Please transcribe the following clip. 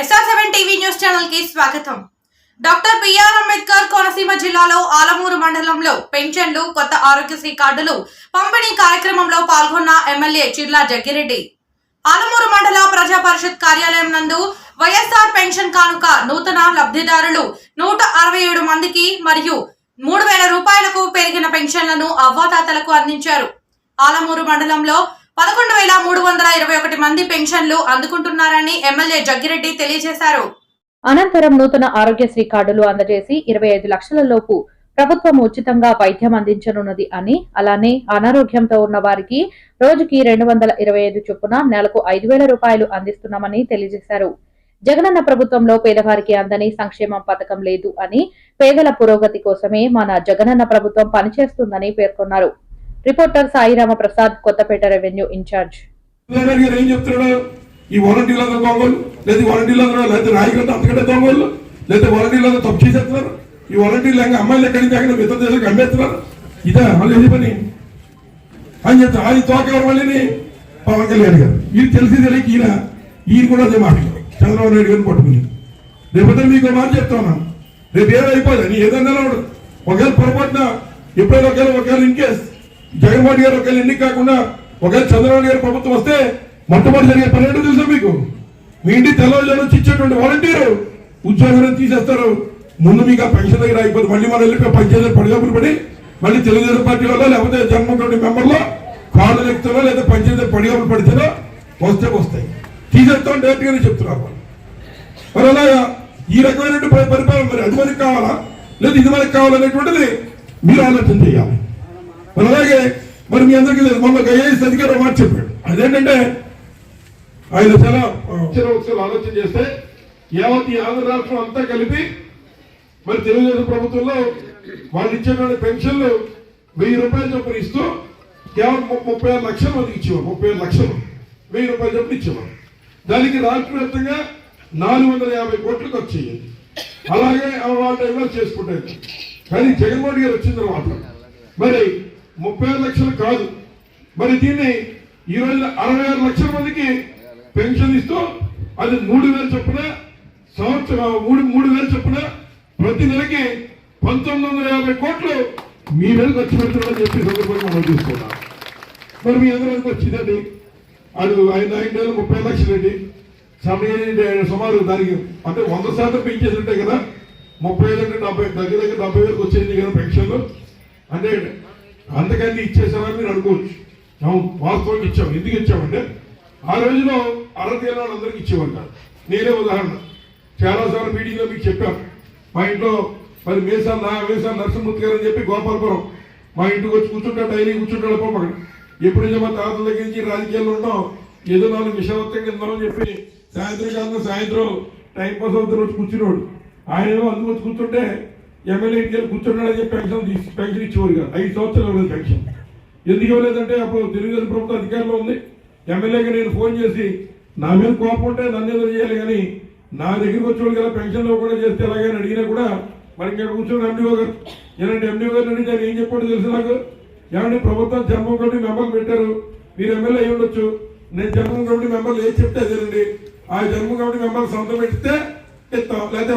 SR seven TV news ఛానల్కి స్వాగతం. Doctor BR Ambedkar Konaseema జిల్లాలో ఆలమూరు మండలంలో పెన్షన్లు కొత్త ఆరోగ్యశ్రీ కార్డులు పంపిణీ కార్యక్రమంలో పాల్గొన్న ఎమ్మెల్యే చిర్లా జగ్గిరెడ్డి. ఆలమూరు మండల ప్రజా పరిషత్ కార్యాలయం నందు వైఎస్ఆర్ పెన్షన్ కానుక నూతన లబ్ధిదారులు నూట అరవై ఏడు మందికి మరియు మూడు వేల రూపాయలకు పెరిగిన పెన్షన్లను అవ్వాతాతలకు అందించారు. ఆలమూరు మండలంలో పదకొండు వేల మూడు వందల ఇరవై ఒకటి మంది పెన్షన్లు అందుకుంటున్నారని ఎమ్మెల్యే జగ్గిరెడ్డి తెలియజేశారు. అనంతరం నూతన ఆరోగ్యశ్రీ కార్డులు అందజేసి ఇరవై ఐదు లక్షల లోపు ప్రభుత్వం ఉచితంగా వైద్యం అందించనున్నది అని అలానే అనారోగ్యంతో ఉన్న వారికి రోజుకి రెండు వందల ఇరవై ఐదు చొప్పున నెలకు ఐదు వేల రూపాయలు అందిస్తున్నామని తెలియజేశారు. జగనన్న ప్రభుత్వంలో పేదవారికి అందని సంక్షేమం పథకం లేదు అని పేదల పురోగతి కోసమే మన జగనన్న ప్రభుత్వం పనిచేస్తుందని పేర్కొన్నారు. Reporter Sairama Prasad Kothapeta revenue incharge. ఏం చెప్తున్నాడు? ఈ వాలంటీర్లు అందరూ దొంగలు? లేదా ఈ వాలంటీర్లు అందరూ లేదా నాయకులు అంతకంటే దొంగలు? లేదా వాలంటీర్లు అందరూ తప్పు చేసేస్తున్నారు? ఈ వాలంటీర్లు ఇంకా అమ్మాయిలు ఎక్కడికి నుంచి అక్కడ ఇతర దేశాలకు అమ్మేస్తున్నారు? ఇదే వాళ్ళు పని. అని చెప్తారు అది తోక మళ్ళీ పవన్ కళ్యాణ్ గారు. ఇది తెలిసి తెలియక ఈయన ఈయన కూడా అదే మాట్లాడారు చంద్రబాబు నాయుడు గారిని పట్టుకుని. రేపొద్దు మీకు మాట చెప్తాను రేపు ఏమైపోదు నీ ఏదన్నా ఒకవేళ పొరపాటున ఎప్పుడైనా ఒకవేళ ఒకవేళ ఇన్ కేసు జగన్మోహన్ గారు ఒకవేళ ఎన్నిక కాకుండా ఒకవేళ చంద్రబాబు గారు ప్రభుత్వం వస్తే మొట్టమొదటి జరిగే పని ఏంటో తెలుసా మీకు? మీ ఇంటి తెల్లవారుజాము వచ్చి ఇచ్చేటువంటి వాలంటీరు ఉద్యోగం తీసేస్తారు. ముందు మీకు ఆ పెన్షన్ దగ్గర అయిపోతుంది మళ్ళీ మనం వెళ్ళి పనిచేసే పడిగప్పులు పడి మళ్ళీ తెలుగుదేశం పార్టీ వల్ల లేకపోతే జన్మోహన్ మెంబర్లో కార్డు ఎక్కుతారో లేదా పనిచేసే పడిగప్పులు పడితేనో? వస్తే వస్తాయి. తీసేస్తాం డైరెక్ట్ గానే చెప్తున్నారు మరి అలాగా ఈ రకమైనటువంటి పరిపాలన మరి అది మనకి కావాలా? లేదు ఇది మనకి కావాలనేటువంటిది మీరు ఆలోచన చేయాలి. మరి అలాగే మరి మీ అందరికీ లేదు మొన్న ఒక ఐఏఎస్ అధికారి మాట చెప్పాడు. అదేంటంటే ఆయన చాలా ఒకసారి ఆలోచన చేస్తే యావత్ ఈ ఆంధ్ర రాష్ట్రం అంతా కలిపి మరి తెలుగుదేశం ప్రభుత్వంలో వాళ్ళు ఇచ్చేటువంటి పెన్షన్లు వెయ్యి రూపాయలు చొప్పున ఇస్తూ కేవలం ముప్పై ఆరు లక్షల మందికి ఇచ్చేవారు. ముప్పై ఆరు లక్షలు. వెయ్యి రూపాయలు చొప్పున ఇచ్చేవారు. దానికి రాష్ట్ర వ్యాప్తంగా నాలుగు వందల యాభై కోట్లు ఖర్చు అయ్యేది. అలాగే ఆ ఇన్వెస్ట్ చేసుకుంటారు. కానీ జగన్మోహన్ గారు వచ్చిన తర్వాత మరి ముప్పై ఆరు లక్షలు కాదు. మరి దీన్ని ఈ రోజు అరవై ఆరు లక్షల మందికి పెన్షన్ ఇస్తూ అది మూడు వేలు చొప్పున సంవత్సరం మూడు మూడు వేలు చొప్పున ప్రతి నెలకి పంతొమ్మిది వందల యాభై కోట్లు మీ మీద ఖర్చు పెడుతున్నారని చెప్పి సందర్భంగా మనం చూసుకున్నాం మరి మీ అందరికి వచ్చిందండి? అది ఐదు ఐదు నెలలు ముప్పై లక్షలు అండి. సమయం సుమారు దానికి అంటే వంద శాతం పెంచేసి ఉంటాయి కదా. ముప్పై ఐదు అంటే డెబ్బై దగ్గర దగ్గర డెబ్బై వేలకు వచ్చేది కదా పెన్షన్లు. అంటే అందుకని ఇచ్చేసామని మీరు అనుకోవచ్చు. అవును వాస్తవంగా ఇచ్చాము ఎందుకు ఇచ్చామంటే ఆ రోజులో అర్హత లేని వాళ్ళందరికీ ఇచ్చేవారు నేనే ఉదాహరణ. చాలాసార్లు మీటింగ్లో మీకు చెప్పాను. మా ఇంట్లో మరి మేసాలు నా మేసాలు నరసింహమూర్తి గారు అని చెప్పి గోపాలపురం. మా ఇంటికి వచ్చి కూర్చుంటాడు డైలీ కూర్చుంటాడు పోమగడు ఎప్పుడు నుంచి మా తాతల దగ్గర నుంచి రాజకీయాల్లో ఉన్నాం ఏదో నాలుగు విషయాలతో ఉందామని చెప్పి సాయంత్రం కాదు సాయంత్రం టైం పాస్ అవుతున్న వచ్చి కూర్చున్నాడు ఆయన ఏమో అందుకు వచ్చి కూర్చుంటే ఎమ్మెల్యే ఇంటికి కూర్చున్నాడని చెప్పి పెన్షన్ తీసి పెన్షన్ ఇచ్చేవారు కాదు. ఐదు సంవత్సరాలు ఇవ్వలేదు పెన్షన్. ఎందుకు ఇవ్వలేదంటే అప్పుడు తెలుగుదేశం ప్రభుత్వం అధికారంలో ఉంది. ఎమ్మెల్యేగా నేను ఫోన్ చేసి నా మీద కోపం ఉంటే నన్ను ఎదురు చేయాలి కానీ నా దగ్గరికి వచ్చేవాడు కదా పెన్షన్ కూడా చేస్తే ఎలాగని అడిగినా కూడా మరి ఇక్కడ కూర్చొని ఎండిఓ గారు ఏనంటే ఎండిఓ గారిని అడిగితే ఆయన ఏం చెప్పాడు తెలుసు నాకు? ఏమంటే ప్రభుత్వం జన్మం కమిటీ మెంబర్లు పెట్టారు. మీరు ఎమ్మెల్యే అయి ఉండొచ్చు. నేను జన్మం కమిటీ మెంబర్లు ఏం చెప్తే అదేనండి. ఆ జన్మం కమిటీ మెంబర్లు సొంతం పెడితే ఇస్తాం. లేకపోతే